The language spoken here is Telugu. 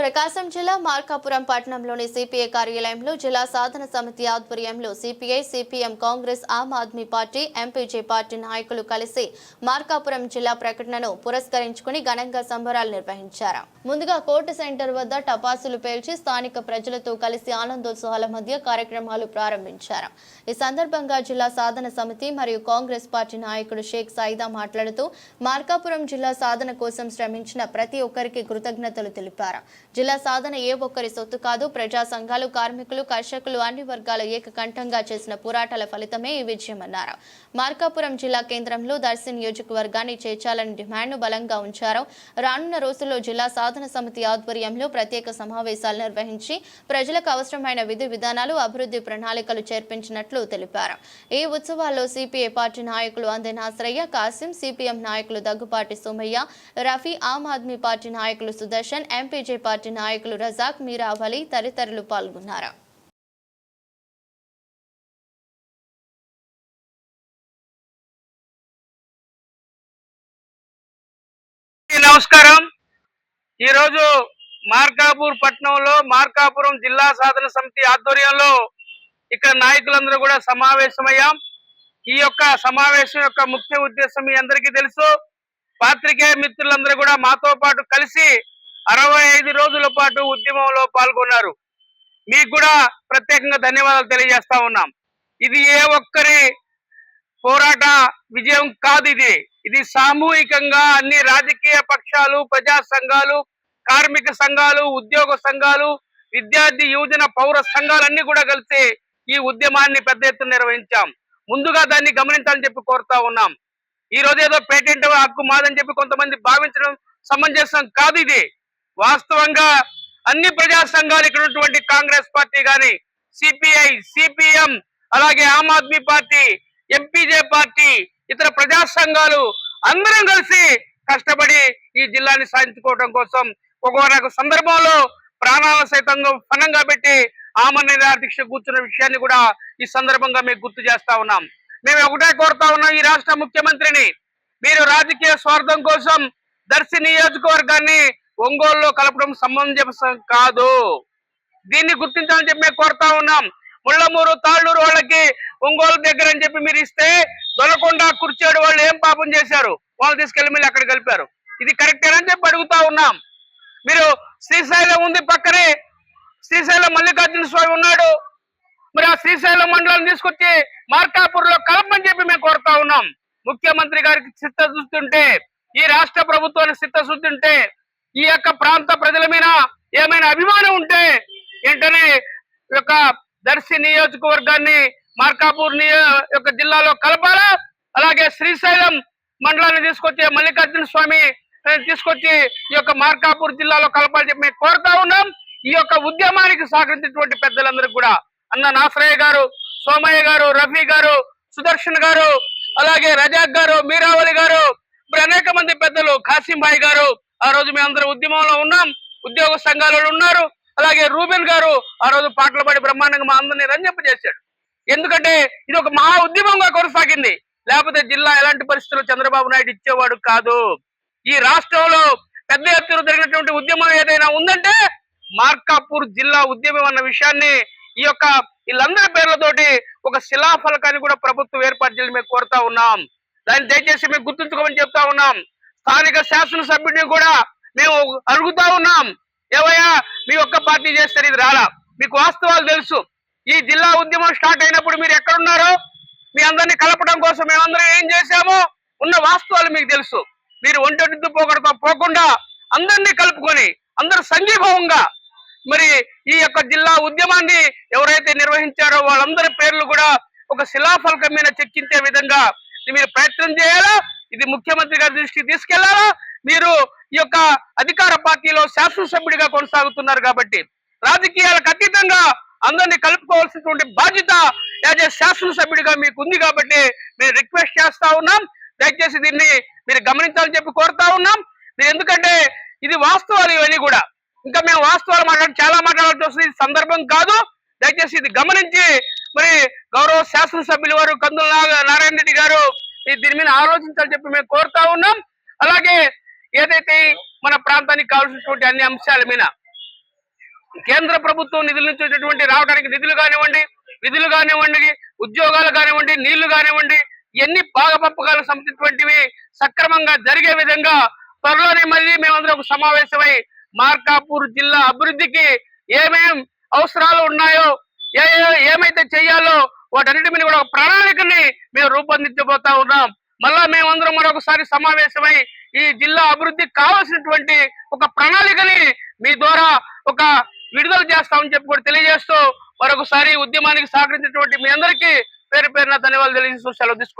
ప్రకాశం జిల్లా మార్కాపురం పట్టణంలోని సిపిఐ కార్యాలయంలో జిల్లా సాధన సమితి ఆధ్వర్యంలో CPI CPM Congress Aam Aadmi party MPJ party నాయకులు కలిసి మార్కాపురం జిల్లా ప్రకటనను పురస్కరించుకుని ఘనంగా సంబరాలు నిర్వహించారు. ముందుగా కోర్టు సెంటర్ వద్ద టపాసులు పేల్చి స్థానిక ప్రజలతో కలిసి ఆనందోత్సవాల మధ్య కార్యక్రమాలు ప్రారంభించారు. ఈ సందర్భంగా జిల్లా సాధన సమితి మరియు కాంగ్రెస్ పార్టీ నాయకుడు షేక్ సాయిదా మాట్లాడుతూ మార్కాపురం జిల్లా సాధన కోసం శ్రమించిన ప్రతి ఒక్కరికి కృతజ్ఞతలు తెలిపారు. జిల్లా సాధన ఏ ఒక్కరి సొత్తు కాదు. ప్రజా సంఘాలు కార్మికులు కర్షకులు అన్ని వర్గాలు ఏకకంఠంగా చేసిన పోరాటాల ఫలితమే ఈ విజయమన్నారు. మార్కాపురం జిల్లా కేంద్రంలో దర్శి నియోజకవర్గాన్ని చేర్చాలని డిమాండ్ను బలంగా ఉంచారు. రానున్న రోజుల్లో జిల్లా సాధన సమితి ఆధ్వర్యంలో ప్రత్యేక సమావేశాలు నిర్వహించి ప్రజలకు అవసరమైన విధి విధానాలు అభివృద్ధి ప్రణాళికలు చేర్పించినట్లు తెలిపారు. ఈ ఉత్సవాల్లో సిపిఐ పార్టీ నాయకులు అందే నాసరయ్య కాసిం సిపిఎం నాయకులు దగ్గుపాటి సోమయ్య రఫీ ఆమ్ ఆద్మీ పార్టీ నాయకులు సుదర్శన్ ఎంపీజే పార్టీ నాయకులు రజాక్ మీరా వలీ తదితరులు పాల్గొన్నారు. నమస్కారం. ఈరోజు మార్కాపూర్ పట్టణంలో మార్కాపురం జిల్లా సాధన సమితి ఆధ్వర్యంలో ఇక్కడ నాయకులందరూ కూడా సమావేశమయ్యాం. ఈ యొక్క సమావేశం యొక్క ముఖ్య ఉద్దేశం మీ అందరికీ తెలుసు. పాత్రికేయ మిత్రులందరూ కూడా మాతో పాటు కలిసి అరవై ఐదు రోజుల పాటు ఉద్యమంలో పాల్గొన్నారు. మీకు కూడా ప్రత్యేకంగా ధన్యవాదాలు తెలియజేస్తా ఉన్నాం. ఇది ఏ ఒక్కరి పోరాట విజయం కాదు ఇది. ఇది సామూహికంగా అన్ని రాజకీయ పక్షాలు ప్రజా సంఘాలు కార్మిక సంఘాలు ఉద్యోగ సంఘాలు విద్యార్థి యువజన పౌర సంఘాలన్నీ కూడా కలిసి ఈ ఉద్యమాన్ని పెద్ద ఎత్తున నిర్వహించాం. ముందుగా దాన్ని గమనించాలని చెప్పి కోరుతా ఉన్నాం. ఈ రోజు ఏదో పేటెంట్ హక్కు మాదని చెప్పి కొంతమంది భావించడం సమంజసం కాదు ఇది. వాస్తవంగా అన్ని ప్రజా సంఘాలు ఇక్కడ ఉన్నటువంటి కాంగ్రెస్ పార్టీ గాని సిపిఐ సిపిఎం అలాగే Aam Aadmi party MPJ party ఇతర ప్రజా సంఘాలు అందరం కలిసి కష్టపడి ఈ జిల్లాని సాధించుకోవడం కోసం ఒక సందర్భంలో ప్రాణాల సైతంగా ఫనంగా పెట్టి ఆమరణ దీక్ష కూర్చున్న విషయాన్ని కూడా ఈ సందర్భంగా మేము గుర్తు చేస్తా ఉన్నాం. మేము ఒకటే కోరుతా ఉన్నాం ఈ రాష్ట్ర ముఖ్యమంత్రిని. మీరు రాజకీయ స్వార్థం కోసం దర్శి నియోజకవర్గాన్ని ఒంగోలులో కలపడం సమంజసం కాదు. దీన్ని గుర్తించాలని చెప్పి మేము కోరుతా ఉన్నాం. ముళ్ళమూరు తాళ్ళూరు వాళ్ళకి ఒంగోలు దగ్గర అని చెప్పి మీరు ఇస్తే దొలకొండ కుర్చేడు వాళ్ళు ఏం పాపం చేశారు? వాళ్ళు తీసుకెళ్ళి మళ్ళీ అక్కడ కలిపారు. ఇది కరెక్టేనని చెప్పి అడుగుతా ఉన్నాం. మీరు శ్రీశైలం ఉంది పక్కనే. శ్రీశైలం మల్లికార్జున స్వామి ఉన్నాడు. మరి ఆ శ్రీశైలం మండలం తీసుకొచ్చి మార్కాపూర్లో కలపని చెప్పి మేము కోరుతా ఉన్నాం. ముఖ్యమంత్రి గారికి చిత్తశుద్ధి ఉంటే ఈ రాష్ట్ర ప్రభుత్వానికి చిత్తశుద్ధి ఉంటే ఈ యొక్క ప్రాంత ప్రజల మీద ఏమైనా అభిమానం ఉంటే వెంటనే యొక్క దర్శి నియోజకవర్గాన్ని మార్కాపూర్ యొక్క జిల్లాలో కలపాలా? అలాగే శ్రీశైలం మండలాన్ని తీసుకొచ్చి మల్లికార్జున స్వామి తీసుకొచ్చి ఈ యొక్క మార్కాపూర్ జిల్లాలో కలపాలని చెప్పి మేము కోరుతా ఉన్నాం. ఈ యొక్క ఉద్యమానికి సహకరించినటువంటి పెద్దలందరూ కూడా అన్న నాసరయ్య గారు సోమయ్య గారు రఫీ గారు సుదర్శన్ గారు అలాగే రజాక్ గారు మీరావళి గారు ఇప్పుడు అనేక మంది పెద్దలు కాసింబాయ్ గారు ఆ రోజు మేమందరం ఉద్యమంలో ఉన్నాం. ఉద్యోగ సంఘాలలో ఉన్నారు. అలాగే రూబెన్ గారు ఆ రోజు పాటలు పాడి బ్రహ్మాండంగా మా అందరినీ రంజింపజేశాడు ఎందుకంటే ఇది ఒక మహా ఉద్యమంగా కొనసాగింది. లేకపోతే జిల్లా ఎలాంటి పరిస్థితులు చంద్రబాబు నాయుడు ఇచ్చేవాడు కాదు. ఈ రాష్ట్రంలో పెద్ద ఎత్తున జరిగినటువంటి ఉద్యమం ఏదైనా ఉందంటే మార్కాపూర్ జిల్లా ఉద్యమం అన్న విషయాన్ని ఈ యొక్క వీళ్ళందరి పేర్లతోటి ఒక శిలాఫలకాన్ని కూడా ప్రభుత్వం ఏర్పాటు చేయాలని మేము కోరుతా ఉన్నాం. దాన్ని దయచేసి మేము గుర్తుంచుకోమని చెప్తా ఉన్నాం. స్థానిక శాసనసభ్యుడిని కూడా మేము అడుగుతా ఉన్నాం. ఏవయ్యా మీ ఒక్క పార్టీ చేస్తారు ఇది రాలా? మీకు వాస్తవాలు తెలుసు. ఈ జిల్లా ఉద్యమం స్టార్ట్ అయినప్పుడు మీరు ఎక్కడున్నారో? మీ అందరినీ కలపడం కోసం మేమందరం ఏం చేశామో ఉన్న వాస్తవాలు మీకు తెలుసు. మీరు ఒంటరిద్దు పోకడతో పోకుండా అందరినీ కలుపుకొని అందరూ సంఘీభావంగా మరి ఈ యొక్క జిల్లా ఉద్యమాన్ని ఎవరైతే నిర్వహించారో వాళ్ళందరి పేర్లు కూడా ఒక శిలాఫలకం మీద చర్చించే విధంగా మీరు ప్రయత్నం చేయాలా? ఇది ముఖ్యమంత్రి గారి దృష్టికి తీసుకెళ్ళాలా? మీరు ఈ యొక్క అధికార పార్టీలో శాసనసభ్యుడిగా కొనసాగుతున్నారు కాబట్టి రాజకీయాలకు అతీతంగా అందరినీ కలుపుకోవాల్సినటువంటి బాధ్యత యాజ్ ఏ శాసనసభ్యుడిగా మీకు ఉంది కాబట్టి మేము రిక్వెస్ట్ చేస్తా ఉన్నాం. దయచేసి దీన్ని మీరు గమనించాలని చెప్పి కోరుతా ఉన్నాం. మీరు ఎందుకంటే ఇది వాస్తవాలు ఇవన్నీ కూడా. ఇంకా మేము వాస్తవాలు మాట్లాడి చాలా మాట్లాడాల్సి వస్తుంది. సందర్భం కాదు. దయచేసి ఇది గమనించి మరి గౌరవ శాసనసభ్యులు వారు కందుల నాగ- నారాయణ రెడ్డి గారు దీని మీద ఆలోచించాలని చెప్పి మేము కోరుతా ఉన్నాం. అలాగే ఏదైతే మన ప్రాంతానికి కావాల్సినటువంటి అన్ని అంశాల మీద కేంద్ర ప్రభుత్వం నిధుల నుంచి వచ్చేటువంటి రావడానికి నిధులు కానివ్వండి విధులు కానివ్వండి ఉద్యోగాలు కానివ్వండి నీళ్ళు కానివ్వండి ఇవన్నీ పాగపప్పకాలకు సంబంధించినటువంటివి సక్రమంగా జరిగే విధంగా త్వరలోనే మళ్ళీ మేమందరం ఒక సమావేశమై మార్కాపూర్ జిల్లా అభివృద్ధికి ఏమేం అవసరాలు ఉన్నాయో ఏ ఏమైతే చేయాలో వాటన్నిటి మీద కూడా ఒక ప్రణాళికని మేము రూపొందించబోతా ఉన్నాం. మళ్ళా మేమందరం మరొకసారి సమావేశమై ఈ జిల్లా అభివృద్ధికి కావాల్సినటువంటి ఒక ప్రణాళికని మీ ద్వారా ఒక విడుదల చేస్తామని చెప్పి కూడా తెలియజేస్తూ మరొకసారి ఉద్యమానికి సహకరించినటువంటి మీ అందరికీ పేరు పేరున ధన్యవాదాలు తెలియజేస్తూ సెలవు తీసుకుంటున్నాను